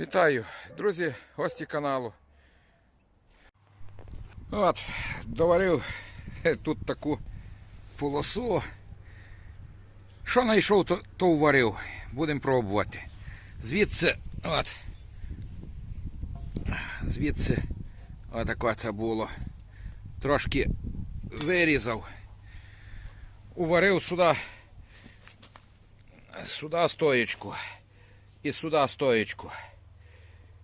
Вітаю, друзі, гості каналу. От, доварив е, тут таку полосу. Що знайшов, то, то уварив. Будемо пробувати. Звідси, от. Звідси отаке це було. Трошки вирізав. Уварив сюди. Сюди стоєчку. І сюди стоєчку.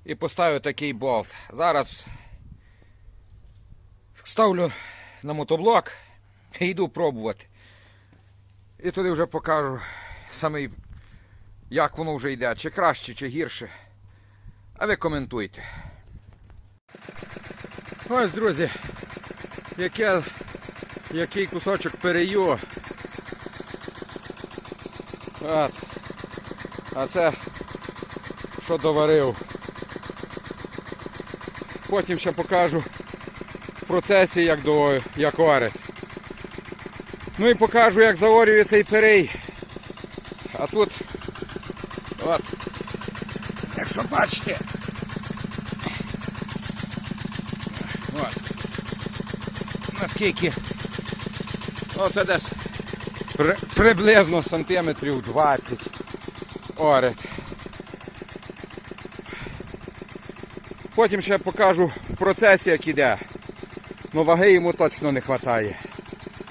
І поставив такий болт. Зараз ставлю на мотоблок і йду пробувати. І тоді вже покажу самий, як воно вже йде, чи краще, чи гірше. А ви коментуйте. Ось, друзі, яке, який кусочок перею. От. А це що доварив. Потім ще покажу в процесі, як, до, як варить. Ну і покажу, як заорює цей перей. А тут, от, якщо бачите, от, наскільки, оце десь при, приблизно сантиметрів 20 орить. Потім ще покажу в процесі, як іде. Но ваги йому точно не вистачає.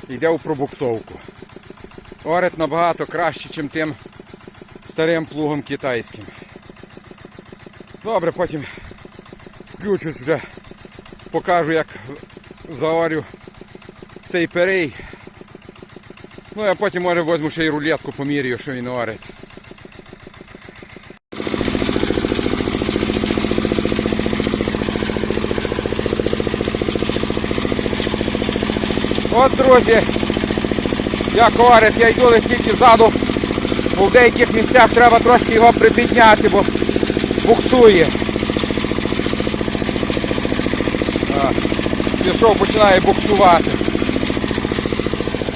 Йде у пробуксовку. Орить набагато краще, ніж тим старим плугом китайським. Добре, потім включусь вже, покажу, як заорю цей перей. Ну а потім може візьму ще й рулетку поміряю, що він орить. От, друзі, як говорить, я йду тільки ззаду, бо в деяких місцях треба трошки його припідняти, бо буксує. Пішов, починає буксувати.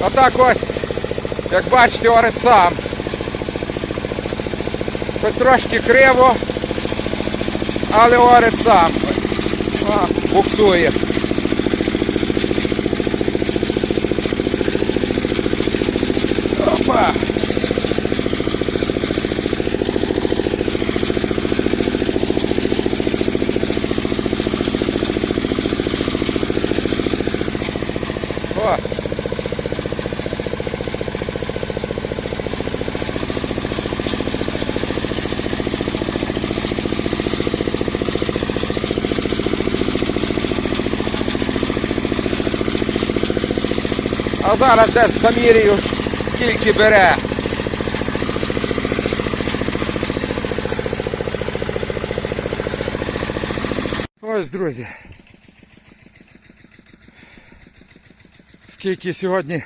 Отак ось, як бачите, орить сам. Хоч трошки криво, але орить сам. А, буксує. Опа! О! А зараз десь замірюю, скільки бере. Ось, друзі. Скільки сьогодні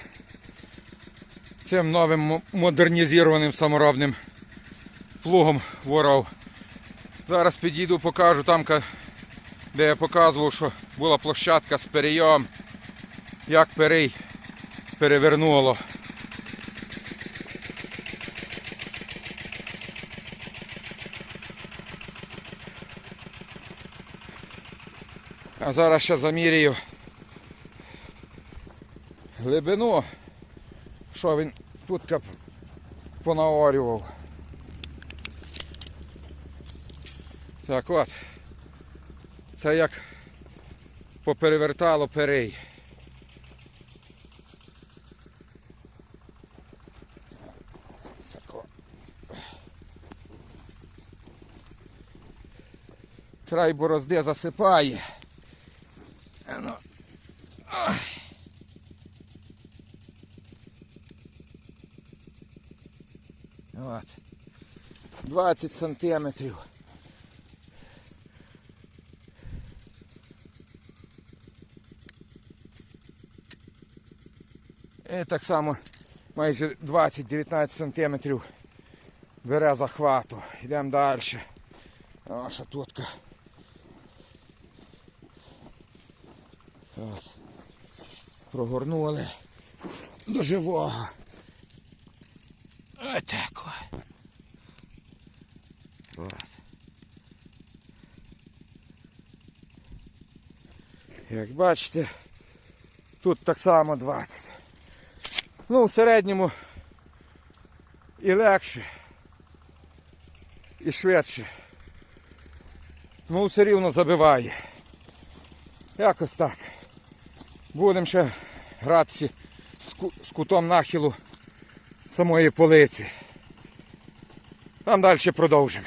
цим новим мо- модернізованим саморобним плугом воров. Зараз підійду, покажу там, де я показував, що була площадка з перейом, як перей перевернуло. А зараз ще замірюю глибину, що він тут понаорював. Так от. Це як поперевертало перей. Край борозди засипає. А ну. От. 20 сантиметрів. І так само майже 20-19 сантиметрів бере захвату. Йдемо далі. О, шатутка. От. Прогорнули до живого. Отак. От. Як бачите, тут так само 20. Ну, в середньому і легше, і швидше. Ну все рівно забиває. Якось так. Будемо ще гратися з, кутом нахилу самої полиці. Там далі продовжимо.